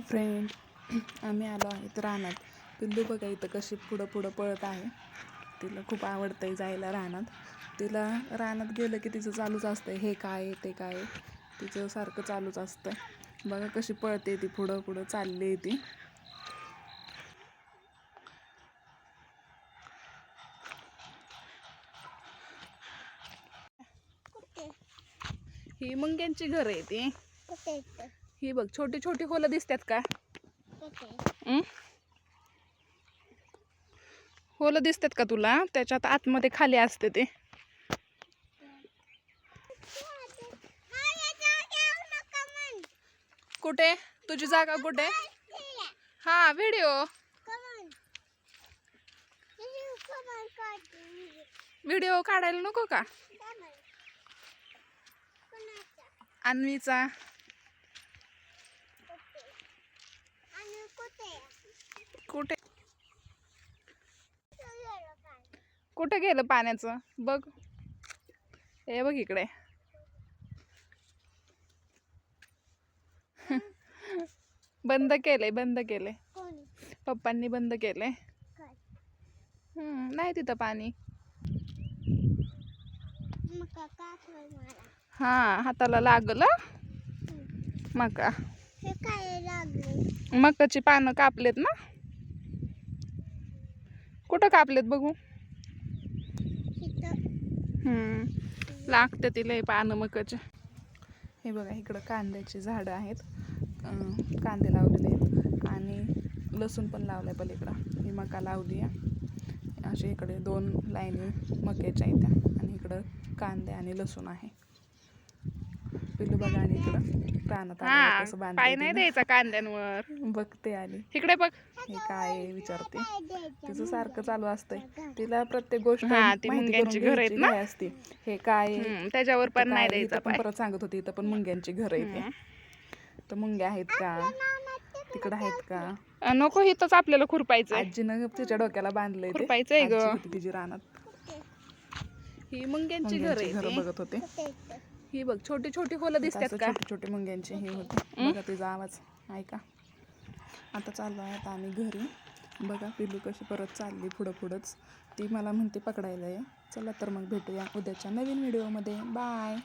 Friend आम्ही आलो आहेत रानात. पिल्लू बघा इथं कशी पुढं पुढं पळत आहे. तिला खूप आवडतंय जायला रानात. तिला रानात गेलं की तिचं चालूच असतंय. हे काय आहे, ते काय तिचं सारखं चालूच असतंय. बघा कशी पळते ती पुढं पुढं चालली आहे ती. ही मुंग्यांची घर आहे ती. ही बघ छोटी छोटी होलं दिसतात का? होलं दिसतात का तुला? त्याच्यात आतमध्ये खाली असते ते. कुठे? तुझी जागा कुठे? हा व्हिडिओ व्हिडिओ काढायला नको का? अन्वीचा कुठे कुठे गेलं पाण्याचं? बघ. हे बघ इकडे. बंद केलंय बंद केलंय. पप्पांनी बंद हम्म, नाही तिथं पाणी. हा हाताला लागल? मका. काय लागले? मकाची पानं कापलेत ना? कुठं कापलेत बघू? लागते तिला हे पानं मकाचे. हे बघा इकडं कांद्याची झाडं आहेत. कांदे लावलेले आहेत. आणि लसूण पण लावलाय पलीकडं. ही मका लावली आहे. असे इकडे दोन लाईनी मक्याच्या आहेत त्या. आणि इकडं कांदे आणि लसूण आहे. पिल्लू बघा आणि इकडं रानात कसं पाय नाही. द्यायचा कांद्यांवर. बघते आली इकडे बघ. हे काय आहे विचारते. तिचं सारखं चालू असतंय. तिला प्रत्येक गोष्ट हा, ती माहिती मुंग्यांची करून घरं आहेत घ्यायची ना? काय असते. हे काय आहे, हम्म, त्याच्यावर पण काय नाही आहे, द्यायचा इथं पण पाय. परत सांगत होती इथं पण मुंग्यांची घर आहे तर मुंग्या आहेत का? तिकडं आहेत का? अं, नको इथंच आपल्याला खुरपायचं आजीनं तिच्या डोक्याला बांधलंय ते. खुरपायचंय ग. आजी होती तिची रानात. ही मुंग्यांची घर मुंग्यांची घरं आहे बघत होते. ही बघ छोटी छोटी होलं दिसतात का? छोटे छोटे मुंग्यांची हे होते. बघा तिचा आवाज ऐका. आता चाललो आहे आता आम्ही घरी. बघा पिलू कशी परत चालली पुढं पुढंच ती मला म्हणते पकडायला ये. चला तर मग भेटूया उद्याच्या नवीन व्हिडिओमध्ये बाय